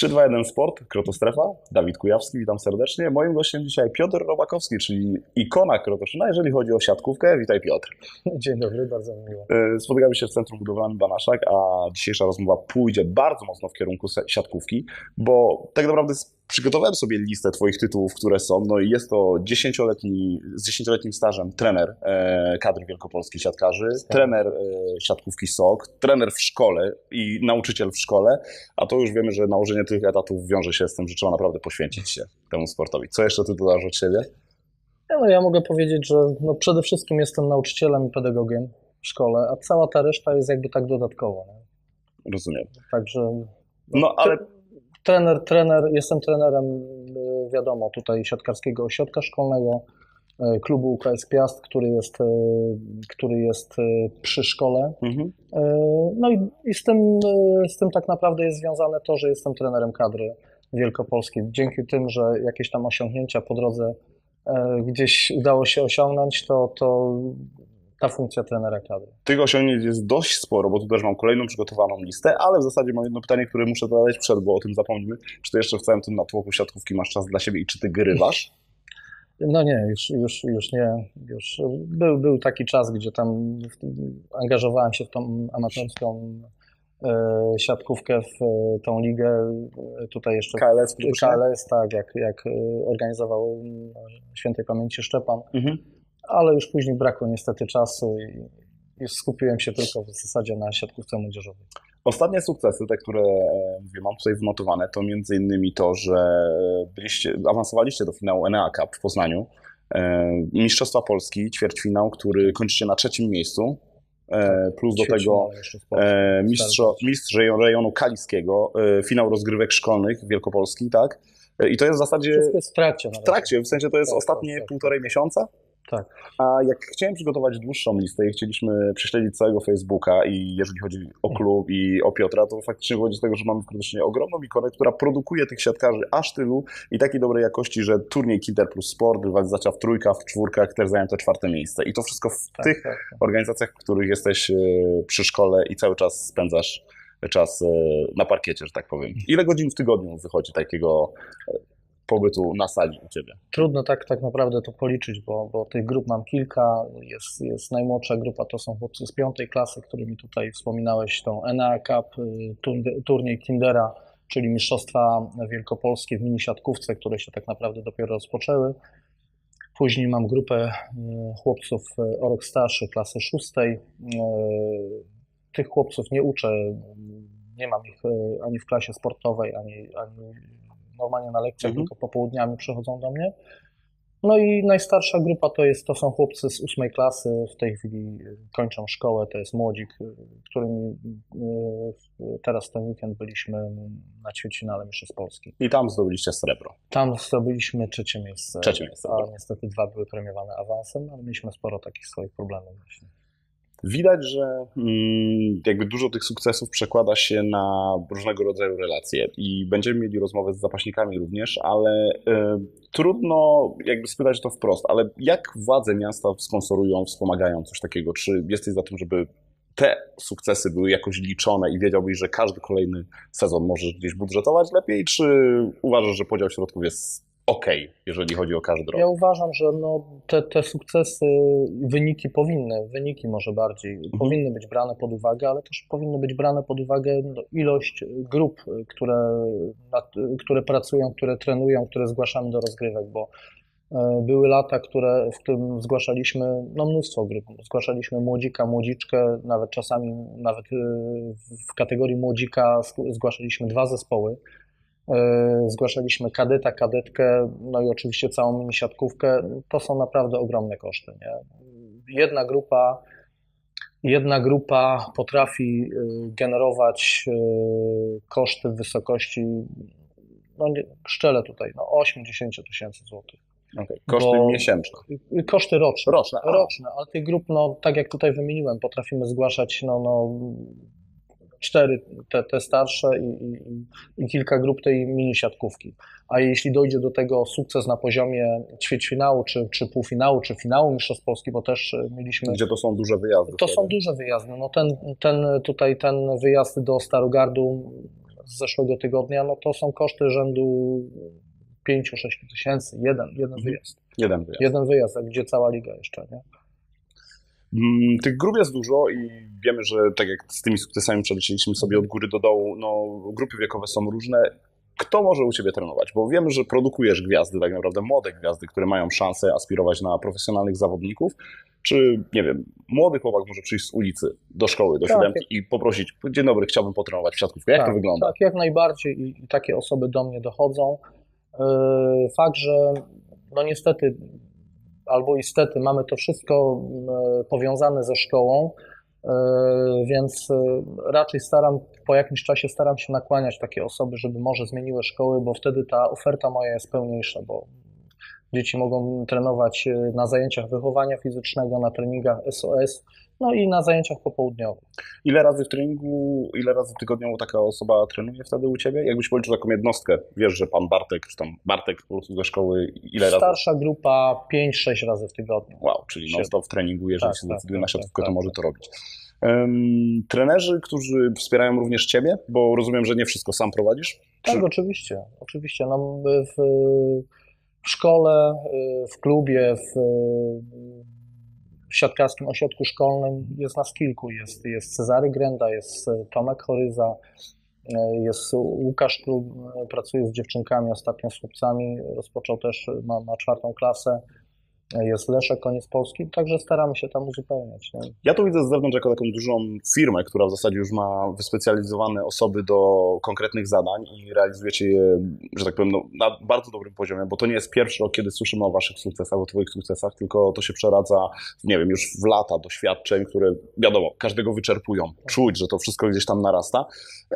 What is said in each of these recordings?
3-2-1 Sport, Krotostrefa, Dawid Kujawski, witam serdecznie. Moim gościem dzisiaj Piotr Robakowski, czyli ikona Krotoszyna, jeżeli chodzi o siatkówkę. Witaj Piotr. Dzień dobry, bardzo mi miło. E, Spotykamy się w Centrum Budowlanym Banaszak, a dzisiejsza rozmowa pójdzie bardzo mocno w kierunku siatkówki, bo tak naprawdę przygotowałem sobie listę Twoich tytułów, które są. No i jest to 10-letni, z 10-letnim stażem trener e, kadry wielkopolskich siatkarzy, trener e, siatkówki SOK, trener w szkole i nauczyciel w szkole, a to już wiemy, że nałożenie tych etatów wiąże się z tym, że trzeba naprawdę poświęcić się temu sportowi. Co jeszcze Ty dodasz od siebie? Ja, no, ja mogę powiedzieć, że no, przede wszystkim jestem nauczycielem i pedagogiem w szkole, a cała ta reszta jest jakby tak dodatkowo. Nie? Rozumiem. Także No ale trener, trener, jestem trenerem, y, wiadomo, tutaj siatkarskiego ośrodka szkolnego, y, klubu UKS Piast, który jest, y, który jest przy szkole. mhm. No i, i z, tym, z tym tak naprawdę jest związane to, że jestem trenerem kadry wielkopolskiej. Dzięki tym, że jakieś tam osiągnięcia po drodze gdzieś udało się osiągnąć, to, to ta funkcja trenera kadry. Tych osiągnięć jest dość sporo, bo tu też mam kolejną przygotowaną listę, ale w zasadzie mam jedno pytanie, które muszę zadać przed, bo o tym zapomnimy. Czy ty jeszcze w całym tym natłoku siatkówki masz czas dla siebie i czy ty grywasz? No nie, już, już, już nie. Już był, był taki czas, gdzie tam angażowałem się w tą amatorską e, siatkówkę, w e, tą ligę. Tutaj jeszcze KLS KLS, tak, jak, jak e, organizował świętej pamięci Szczepan, Mhm. Ale już później brakło niestety czasu i już skupiłem się tylko w zasadzie na siatkówce młodzieżowej. Ostatnie sukcesy, te, które e, mówię, mam tutaj wnotowane, to między innymi to, że byliście, awansowaliście do finału Enea Cup w Poznaniu. E, Mistrzostwa Polski, ćwierćfinał, który kończycie na trzecim miejscu. E, Plus do tego mistrzo, mistrz rejon- rejonu kaliskiego, finał rozgrywek szkolnych Wielkopolski, tak? I to jest w zasadzie Wszystko jest w trakcie. na w trakcie, w sensie to jest Tak, ostatnie tak, tak. półtorej miesiąca. Tak. A jak chciałem przygotować dłuższą listę i chcieliśmy prześledzić całego Facebooka i jeżeli chodzi o klub i o Piotra, to faktycznie wychodzi z tego, że mamy Krotoszynie ogromną ikonę, która produkuje tych siatkarzy aż tylu i takiej dobrej jakości, że turniej Kinder plus Sport, rywalizacja w trójkach, w czwórkach też zajęto czwarte miejsce. I to wszystko w Tak, tych tak, tak. organizacjach, w których jesteś e, przy szkole i cały czas spędzasz czas e, na parkiecie, że tak powiem. Ile godzin w tygodniu wychodzi takiego e, pobytu na sali u Ciebie? Trudno tak, tak naprawdę to policzyć, bo, bo tych grup mam kilka. Jest, jest najmłodsza grupa, to są chłopcy z piątej klasy, którymi tutaj wspominałeś, tą NA Cup, y, turn- turniej Kindera, czyli Mistrzostwa Wielkopolskie w mini siatkówce, które się tak naprawdę dopiero rozpoczęły. Później mam grupę y, chłopców y, o rok starszy, klasy szóstej. Tych chłopców nie uczę, nie mam ich ani w klasie sportowej, ani, ani normalnie na lekcjach, Mhm. tylko popołudniami przychodzą do mnie. No i najstarsza grupa to, jest, to są chłopcy z ósmej klasy, w tej chwili y, kończą szkołę, to jest młodzik, y, którymi y, teraz ten weekend byliśmy na ćwierćfinale Mistrzostw Polski. I tam zdobyliście srebro. Tam zdobyliśmy trzecie miejsce. Trzecie miejsce. A niestety dwa były premiowane awansem, ale mieliśmy sporo takich swoich problemów właśnie. Widać, że mm, jakby dużo tych sukcesów przekłada się na różnego rodzaju relacje i będziemy mieli rozmowę z zapaśnikami również, ale e, trudno jakby spytać to wprost, ale jak władze miasta sponsorują, wspomagają coś takiego? Czy jesteś za tym, żeby te sukcesy były jakoś liczone i wiedziałbyś, że każdy kolejny sezon możesz gdzieś budżetować lepiej, czy uważasz, że podział środków jest ok, jeżeli chodzi o każdy rok? Ja uważam, że no, te, te sukcesy, wyniki powinny, wyniki może bardziej, powinny być brane pod uwagę, ale też powinny być brane pod uwagę no, ilość grup, które, które pracują, które trenują, które zgłaszamy do rozgrywek, bo e, były lata, które, w którym zgłaszaliśmy no, mnóstwo grup. Zgłaszaliśmy młodzika, młodziczkę, nawet czasami nawet e, w kategorii młodzika zg- zgłaszaliśmy dwa zespoły. E, Zgłaszaliśmy kadeta, kadetkę, no i oczywiście całą mini siatkówkę. To są naprawdę ogromne koszty. Nie? Jedna grupa, jedna grupa potrafi y, generować y, koszty w wysokości, no nie, szczelę tutaj, no 80 tysięcy złotych. Okej. Koszty bo- miesięczne. Koszty roczne. Roczne. a. Roczne, ale tych grup, no tak jak tutaj wymieniłem, potrafimy zgłaszać no, no, cztery te, te starsze i, i, i- kilka grup tej mini siatkówki. A jeśli dojdzie do tego sukces na poziomie ćwierćfinału, czy, czy półfinału, czy finału Mistrzostw Polski, bo też e, mieliśmy Gdzie to są duże wyjazdy. to wtedy. są duże wyjazdy. No ten, ten tutaj ten wyjazd do Starogardu z zeszłego tygodnia, no to są koszty rzędu 5-6 tysięcy, jeden, jeden Mhm. wyjazd. Jeden wyjazd. Jeden wyjazd, gdzie cała liga jeszcze, nie? Mm, Tych grup jest dużo i wiemy, że tak jak z tymi sukcesami przelecieliśmy sobie od góry do dołu, no grupy wiekowe są różne. Kto może u Ciebie trenować? Bo wiemy, że produkujesz gwiazdy, tak naprawdę młode gwiazdy, które mają szansę aspirować na profesjonalnych zawodników. Czy, nie wiem, młody chłopak może przyjść z ulicy do szkoły, do Tak. siódemki i poprosić, dzień dobry, chciałbym potrenować w siatkówkę. Jak to Tak, wygląda? Tak, jak najbardziej i, i takie osoby do mnie dochodzą. Yy, Fakt, że no niestety albo istety mamy to wszystko yy, powiązane ze szkołą, yy, więc yy, raczej staram, po jakimś czasie staram się nakłaniać takie osoby, żeby może zmieniły szkoły, bo wtedy ta oferta moja jest pełniejsza, bo dzieci mogą trenować na zajęciach wychowania fizycznego, na treningach SOS, no i na zajęciach popołudniowych. Ile razy w treningu, ile razy tygodniowo taka osoba trenuje wtedy u Ciebie? Jakbyś policzył taką jednostkę, wiesz, że Pan Bartek, czy tam Bartek po prostu ze szkoły, ile razy? Starsza grupa 5-6 razy w tygodniu. Wow, czyli Się- non-stop w treningu, jeżeli Tak, się tak, zdecyduje tak, na tak, siatkówkę, to tak, może tak. to robić. Em, trenerzy, którzy wspierają również Ciebie, bo rozumiem, że nie wszystko sam prowadzisz? Tak, Czy- oczywiście, oczywiście. No, w, w szkole, w klubie, w, w siatkarskim ośrodku szkolnym jest nas kilku. Jest, jest Cezary Grenda, jest Tomek Choryza, jest Łukasz Klub, pracuje z dziewczynkami, ostatnio z chłopcami, rozpoczął też, ma, ma czwartą klasę. Jest Leszek Koniec Polski, także staramy się tam uzupełniać. Nie? Ja to widzę z zewnątrz jako taką dużą firmę, która w zasadzie już ma wyspecjalizowane osoby do konkretnych zadań i realizujecie je, że tak powiem, no, na bardzo dobrym poziomie, bo to nie jest pierwszy rok, kiedy słyszymy o Waszych sukcesach, o Twoich sukcesach, tylko to się przeradza, nie wiem, już w lata doświadczeń, które wiadomo, każdego wyczerpują. Czuć, że to wszystko gdzieś tam narasta,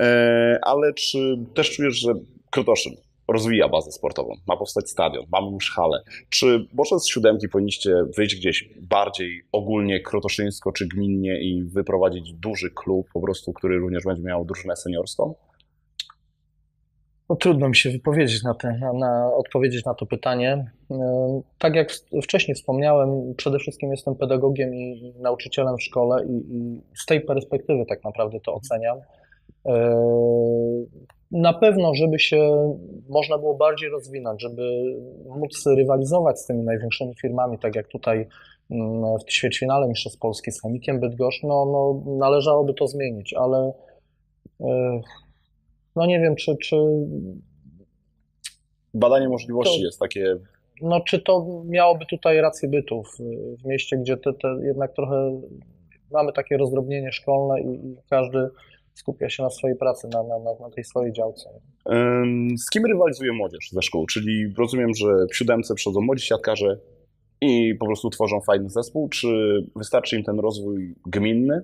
e, ale czy też czujesz, że Krotoszyn rozwija bazę sportową, ma powstać stadion, mamy już halę. Czy może z siódemki powinniście wyjść gdzieś bardziej ogólnie krotoszyńsko czy gminnie i wyprowadzić duży klub po prostu, który również będzie miał drużynę seniorską? No, trudno mi się wypowiedzieć na, te, na, na odpowiedzieć na to pytanie. E, Tak jak wcześniej wspomniałem, przede wszystkim jestem pedagogiem i nauczycielem w szkole i, i z tej perspektywy tak naprawdę to oceniam. Na pewno, żeby się można było bardziej rozwinąć, żeby móc rywalizować z tymi największymi firmami, tak jak tutaj mm, w ćwierćfinale Mistrzostw Polski z Chemikiem Bydgoszcz, no, no, należałoby to zmienić, ale e, no nie wiem, czy, czy, Badanie możliwości To- jest takie, no, czy to miałoby tutaj rację bytu w, w mieście, gdzie te, te jednak trochę mamy takie rozdrobnienie szkolne i każdy skupia się na swojej pracy, na, na, na, tej swojej działce. z kim rywalizuje młodzież ze szkół? Czyli rozumiem, że w siódemce przychodzą młodzi siatkarze i po prostu tworzą fajny zespół, czy wystarczy im ten rozwój gminny?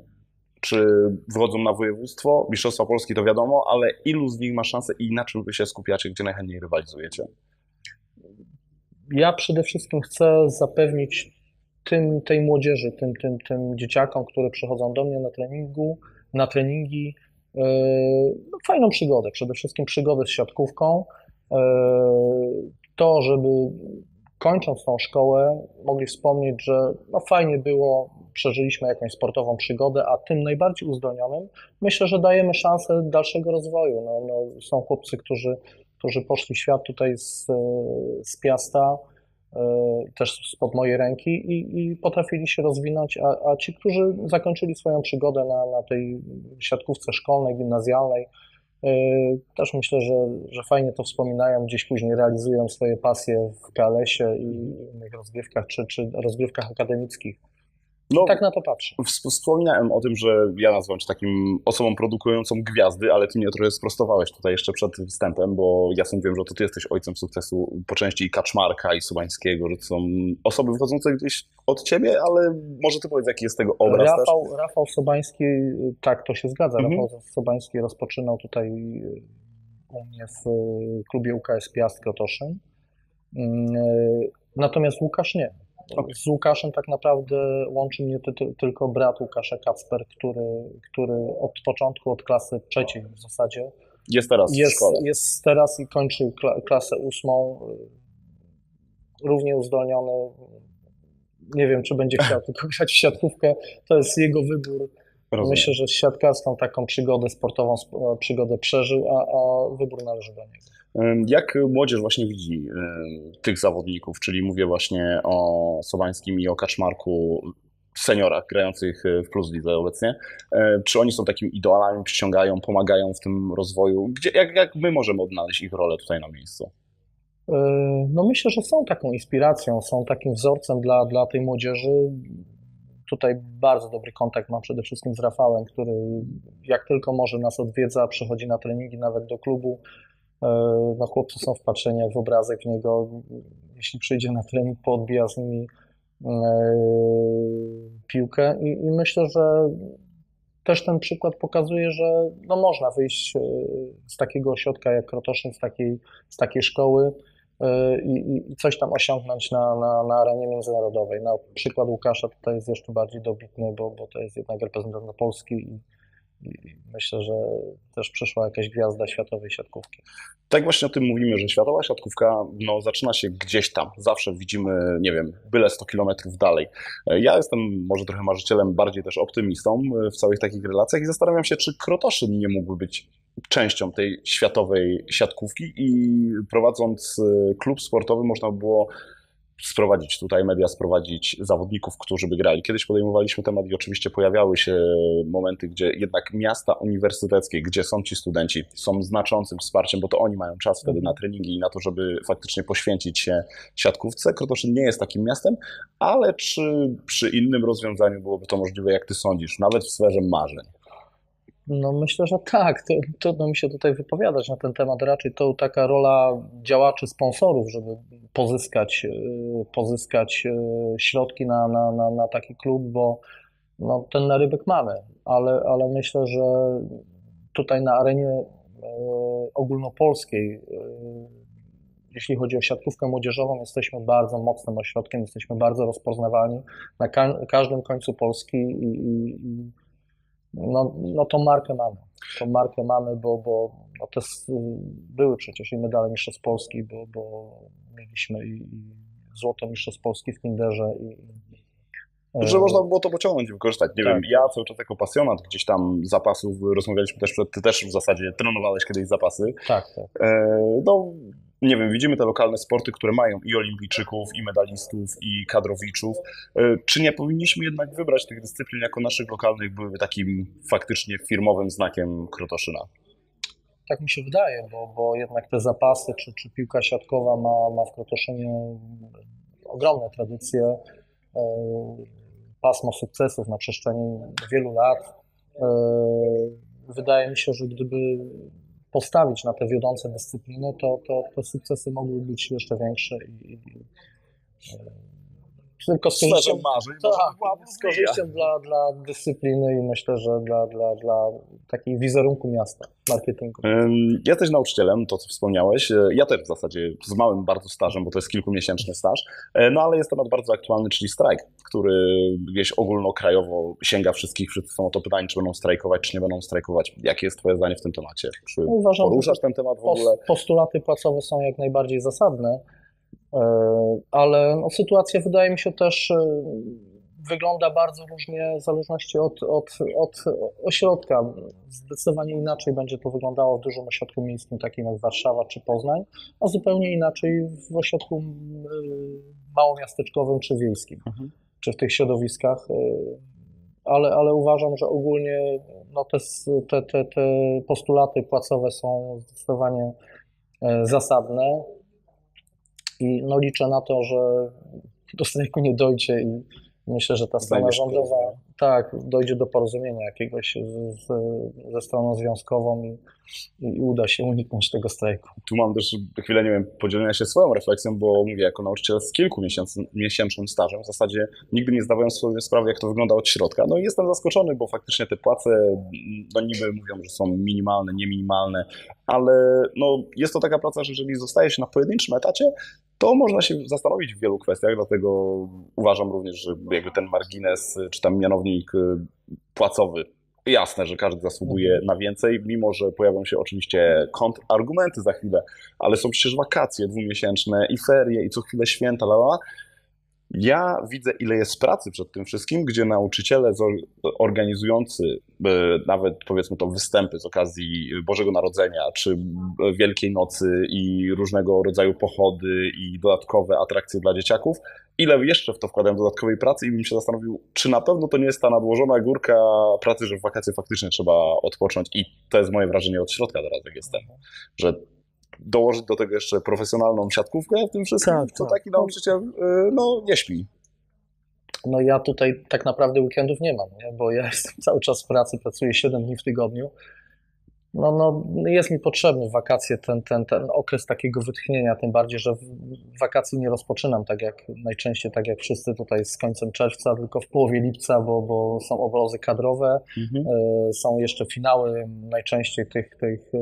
Czy wychodzą na województwo? Mistrzostwa Polski to wiadomo, ale ilu z nich ma szansę i na czym wy się skupiacie, gdzie najchętniej rywalizujecie? Ja przede wszystkim chcę zapewnić tym, tej młodzieży, tym, tym, tym dzieciakom, które przychodzą do mnie na treningu, na treningi, yy, no, fajną przygodę, przede wszystkim przygodę z siatkówką, yy, to, żeby kończąc tą szkołę mogli wspomnieć, że no fajnie było, przeżyliśmy jakąś sportową przygodę, a tym najbardziej uzdolnionym myślę, że dajemy szansę dalszego rozwoju. No, no, są chłopcy, którzy, którzy poszli w świat tutaj z, z Piasta, e, też spod mojej ręki i, i potrafili się rozwinąć, a, a ci, którzy zakończyli swoją przygodę na, na tej siatkówce szkolnej, gimnazjalnej, e, też myślę, że, że fajnie to wspominają, gdzieś później realizują swoje pasje w KLS-ie i innych rozgrywkach, czy, czy rozgrywkach akademickich. No, Tak na to patrzę. Wsp- Wspominałem o tym, że ja nazywam cię takim osobą produkującą gwiazdy, ale ty mnie trochę sprostowałeś tutaj jeszcze przed występem, bo ja sądziłem, że to ty jesteś ojcem sukcesu po części i Kaczmarka, i Subańskiego, że to są osoby wychodzące gdzieś od ciebie, ale może ty powiedz, jaki jest tego obraz też? Rafał, Rafał Sobański, tak, to się zgadza. Mhm. Rafał Sobański rozpoczynał tutaj y, u mnie w y, klubie UKS Piast Krotoszyn. Y, Natomiast Łukasz nie. Okej. Z Łukaszem tak naprawdę łączy mnie ty, ty, tylko brat Łukasza Kacper, który, który od początku, od klasy trzeciej w zasadzie Jest teraz w jest, szkole. jest teraz i kończy kla, klasę ósmą. y, Równie uzdolniony. Nie wiem, czy będzie chciał tylko grać w siatkówkę. To jest jego wybór. Rozumiem. Myślę, że siatkarską taką przygodę sportową, sp- przygodę przeżył, a, a wybór należy do niego. Jak młodzież właśnie widzi tych zawodników, czyli mówię właśnie o Sobańskim i o Kaczmarku, seniorach grających y, w Plus Lidze obecnie. E, Czy oni są takimi idolami, przyciągają, pomagają w tym rozwoju? Gdzie, jak, jak my możemy odnaleźć ich rolę tutaj na miejscu? No myślę, że są taką inspiracją, są takim wzorcem dla, dla tej młodzieży. Tutaj bardzo dobry kontakt mam przede wszystkim z Rafałem, który jak tylko może nas odwiedza, przychodzi na treningi, nawet do klubu. Yy, No chłopcy są wpatrzeni jak w obrazek w niego. Jeśli przyjdzie na trening, poodbija z nimi yy, piłkę i, i myślę, że też ten przykład pokazuje, że no można wyjść yy, z takiego ośrodka jak Krotoszyn, z takiej, z takiej szkoły i, i- i coś tam osiągnąć na, na, na arenie międzynarodowej. Na przykład Łukasza tutaj jest jeszcze bardziej dobitny, bo, bo to jest jednak reprezentant Polski i myślę, że też przyszła jakaś gwiazda światowej siatkówki. Tak właśnie o tym mówimy, że światowa siatkówka no, zaczyna się gdzieś tam. Zawsze widzimy, nie wiem, byle 100 kilometrów dalej. Ja jestem może trochę marzycielem, bardziej też optymistą e, w całych takich relacjach i zastanawiam się, czy Krotoszyn nie mógłby być częścią tej światowej siatkówki i prowadząc e, klub sportowy można by było sprowadzić tutaj media, sprowadzić zawodników, którzy by grali. Kiedyś podejmowaliśmy temat i oczywiście pojawiały się momenty, gdzie jednak miasta uniwersyteckie, gdzie są ci studenci, są znaczącym wsparciem, bo to oni mają czas wtedy na treningi i na to, żeby faktycznie poświęcić się siatkówce. Krotoszyn nie jest takim miastem, ale czy przy innym rozwiązaniu byłoby to możliwe, jak ty sądzisz, nawet w sferze marzeń? No myślę, że tak. Trudno mi się tutaj wypowiadać na ten temat. Raczej to taka rola działaczy, sponsorów, żeby pozyskać, yy, pozyskać yy, środki na, na, na, na taki klub, bo no, ten narybek mamy, ale, ale myślę, że tutaj na arenie yy, ogólnopolskiej, jeśli chodzi o siatkówkę młodzieżową, jesteśmy bardzo mocnym ośrodkiem, jesteśmy bardzo rozpoznawalni na ka- każdym końcu Polski i, i no, no tą markę mamy. Tą markę mamy, bo, bo no to były przecież i medale Mistrzostw Polski, bo, bo mieliśmy i, i złoto Mistrzostw Polski w Kinderze i, i Że e, można by było to pociągnąć i wykorzystać. Nie Tak. wiem, ja cały czas jako pasjonat gdzieś tam zapasów, rozmawialiśmy też, przed- ty też w zasadzie trenowałeś kiedyś zapasy. Tak, tak. E, No, nie wiem, widzimy te lokalne sporty, które mają i olimpijczyków, i medalistów, i kadrowiczów. E, Czy nie powinniśmy jednak wybrać tych dyscyplin jako naszych lokalnych, byłyby takim faktycznie firmowym znakiem Krotoszyna? Tak mi się wydaje, bo, bo jednak te zapasy, czy, czy piłka siatkowa ma, ma w Krotoszynie ogromne tradycje, e, pasmo sukcesów na przestrzeni wielu lat. E, Wydaje mi się, że gdyby postawić na te wiodące dyscypliny, to, to te sukcesy mogłyby być jeszcze większe i, i, i e, tylko z Sferze korzyścią, marzeń tak, z korzyścią dla, dla dyscypliny i myślę, że dla, dla, dla takiej wizerunku miasta, marketingu. Ym, Jesteś nauczycielem, to co wspomniałeś. E, Ja też w zasadzie z małym bardzo stażem, bo to jest kilkumiesięczny staż. E, No ale jest temat bardzo aktualny, czyli strajk, który gdzieś ogólnokrajowo sięga wszystkich. Wszyscy są o to pytani, czy będą strajkować, czy nie będą strajkować. Jakie jest Twoje zdanie w tym temacie? Czy Uważam, że poruszasz ten temat w ogóle? Pos- Postulaty płacowe są jak najbardziej zasadne, ale no, sytuacja wydaje mi się też e, wygląda bardzo różnie w zależności od, od, od ośrodka. Zdecydowanie inaczej będzie to wyglądało w dużym ośrodku miejskim, takim jak Warszawa czy Poznań, a zupełnie inaczej w ośrodku y, małomiasteczkowym czy wiejskim, Mhm. czy w tych środowiskach. Ale, ale uważam, że ogólnie no, te, te, te, te postulaty płacowe są zdecydowanie e, zasadne i no, liczę na to, że do strajku nie dojdzie i myślę, że ta strona rządowa tak, dojdzie do porozumienia jakiegoś z, z, ze stroną związkową i, i uda się uniknąć tego strajku. Tu mam też chwilę, nie wiem, podzielenia się swoją refleksją, bo mówię, jako nauczyciel z kilku miesięcy, miesięcznym stażem, w zasadzie nigdy nie zdawałem sobie sprawy, jak to wygląda od środka. No i jestem zaskoczony, bo faktycznie te płace, no niby mówią, że są minimalne, nieminimalne, ale no jest to taka praca, że jeżeli zostaje się na pojedynczym etacie, to można się zastanowić w wielu kwestiach, dlatego uważam również, że jakby ten margines, czy tam mianownik y, płacowy Jasne, że każdy zasługuje na więcej, mimo że pojawią się oczywiście kontrargumenty za chwilę, ale są przecież wakacje dwumiesięczne i ferie i co chwilę święta, la, la, la. Ja widzę, ile jest pracy przed tym wszystkim, gdzie nauczyciele organizujący e, nawet powiedzmy to występy z okazji Bożego Narodzenia czy e, Wielkiej Nocy i różnego rodzaju pochody i dodatkowe atrakcje dla dzieciaków, ile jeszcze w to wkładają dodatkowej pracy i bym się zastanowił, czy na pewno to nie jest ta nadłożona górka pracy, że w wakacje faktycznie trzeba odpocząć. I to jest moje wrażenie od środka teraz, jak jestem, że dołożyć do tego jeszcze profesjonalną siatkówkę w tym wszystkim, Tak, to tak. taki nauczyciel y, no, nie śpi. No ja tutaj tak naprawdę weekendów nie mam, nie? bo ja jestem cały czas w pracy, pracuję 7 dni w tygodniu. No, no, jest mi potrzebny w wakacje ten, ten, ten okres takiego wytchnienia, tym bardziej, że w wakacji nie rozpoczynam tak jak najczęściej, tak jak wszyscy tutaj z końcem czerwca, tylko w połowie lipca, bo, bo są obozy kadrowe, E, Są jeszcze finały najczęściej tych, tych e,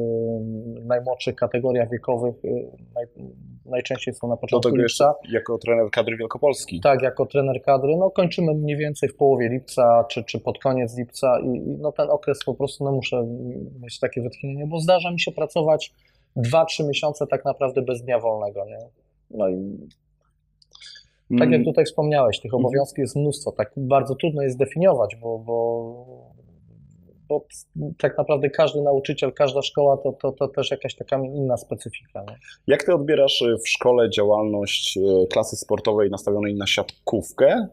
najmłodszych kategoriach wiekowych. e, Naj, najczęściej są na Do początku tego jeszcze lipca. jako trener kadry Wielkopolski. Tak, jako trener kadry, no kończymy mniej więcej w połowie lipca, czy, czy pod koniec lipca i, i no ten okres po prostu no muszę mieć takie wytchnienie, bo zdarza mi się pracować 2-3 miesiące tak naprawdę bez dnia wolnego, nie? No i tak jak Mm, tutaj wspomniałeś, tych Mhm. obowiązków jest mnóstwo. Tak bardzo trudno jest zdefiniować, bo, bo, bo tak naprawdę każdy nauczyciel, każda szkoła to, to, to też jakaś taka inna specyfika. Nie? Jak ty odbierasz y, w szkole działalność y, klasy sportowej nastawionej na siatkówkę?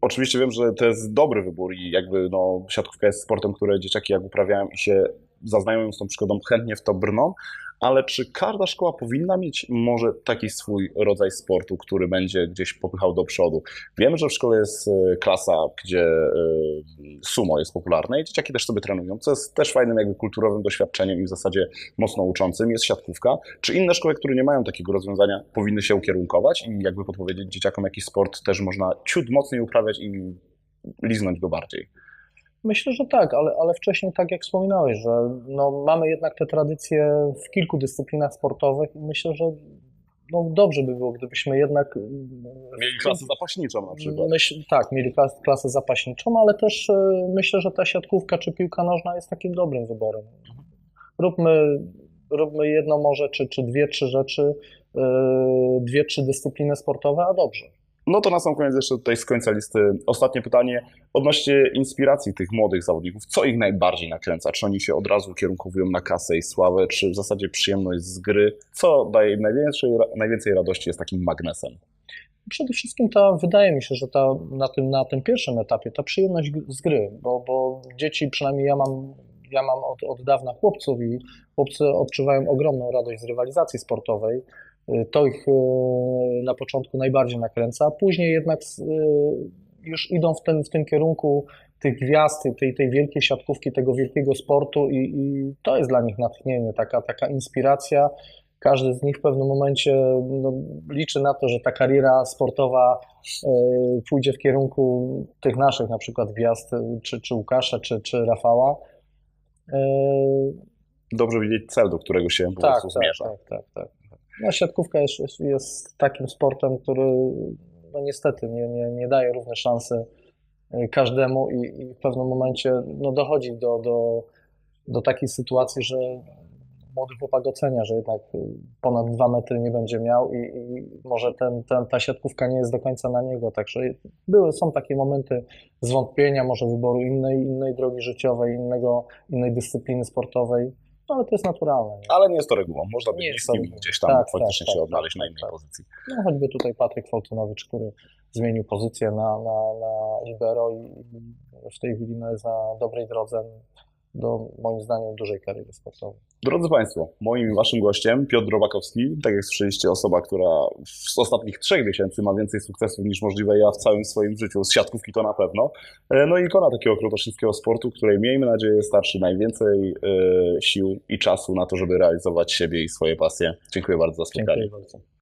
Oczywiście wiem, że to jest dobry wybór i jakby no, siatkówka jest sportem, które dzieciaki jak uprawiają i się zaznajomią z tą przygodą, chętnie w to brną, ale czy każda szkoła powinna mieć może taki swój rodzaj sportu, który będzie gdzieś popychał do przodu? Wiemy, że w szkole jest y, klasa, gdzie y, sumo jest popularne i dzieciaki też sobie trenują, co jest też fajnym jakby kulturowym doświadczeniem i w zasadzie mocno uczącym, jest siatkówka. Czy inne szkoły, które nie mają takiego rozwiązania, powinny się ukierunkować i jakby podpowiedzieć dzieciakom, jaki sport też można ciut mocniej uprawiać i liznąć go bardziej? Myślę, że tak, ale, ale wcześniej, tak jak wspominałeś, że no, mamy jednak te tradycje w kilku dyscyplinach sportowych i myślę, że no, dobrze by było, gdybyśmy jednak Mieli klasę zapaśniczą na przykład. Myśl, tak, mieli klas, klasę zapaśniczą, ale też e, myślę, że ta siatkówka czy piłka nożna jest takim dobrym wyborem. Róbmy, róbmy jedno może, czy, czy dwie, trzy rzeczy, e, dwie, trzy dyscypliny sportowe, a dobrze. No to na sam koniec jeszcze tutaj z końca listy ostatnie pytanie odnośnie inspiracji tych młodych zawodników. Co ich najbardziej nakręca? Czy oni się od razu kierunkowują na kasę i sławę, czy w zasadzie przyjemność z gry? Co daje im najwięcej, najwięcej radości jest takim magnesem? Przede wszystkim ta, wydaje mi się, że ta, na, tym, na tym pierwszym etapie ta przyjemność z gry, bo, bo dzieci, przynajmniej ja mam, ja mam od, od dawna chłopców i chłopcy odczuwają ogromną radość z rywalizacji sportowej. Y, To ich y, na początku najbardziej nakręca, a później jednak y, już idą w tym, w tym kierunku tych gwiazd, tej, tej wielkiej siatkówki, tego wielkiego sportu i, i to jest dla nich natchnienie, taka, taka inspiracja. Każdy z nich w pewnym momencie no, liczy na to, że ta kariera sportowa pójdzie w kierunku tych naszych na przykład gwiazd, czy, czy Łukasza, czy, czy Rafała. Dobrze widzieć cel, do którego się po tak, prostu tak, zmierza. tak, tak, tak. No, siatkówka jest, jest, takim sportem, który no, niestety nie, nie, nie daje równe szanse e, każdemu i, i w pewnym momencie no, dochodzi do, do, do takiej sytuacji, że młody chłopak ocenia, że jednak ponad dwa metry nie będzie miał i, i może ten, ten, ta siatkówka nie jest do końca na niego. Także były, są takie momenty zwątpienia, może wyboru innej, innej drogi życiowej, innego, innej dyscypliny sportowej, no ale to jest naturalne. Nie? Ale nie jest to regułą. Można być Nie i gdzieś tam Tak, faktycznie tak, się tak, odnaleźć tak, na innej tak. pozycji. No choćby tutaj Patryk Fortunowicz, który zmienił pozycję na, na, na libero i i w tej chwili no, jest na dobrej drodze do moim zdaniem dużej kariery sportowej. Drodzy Państwo, moim Waszym gościem Piotr Drobakowski, tak jak słyszeliście, osoba, która z ostatnich trzech miesięcy ma więcej sukcesów niż możliwe ja w całym swoim życiu, z siatkówki to na pewno. E, No i ikona takiego krotoszyńskiego sportu, której miejmy nadzieję starczy najwięcej e, sił i czasu na to, żeby realizować siebie i swoje pasje. Dziękuję bardzo za spotkanie. Dziękuję bardzo.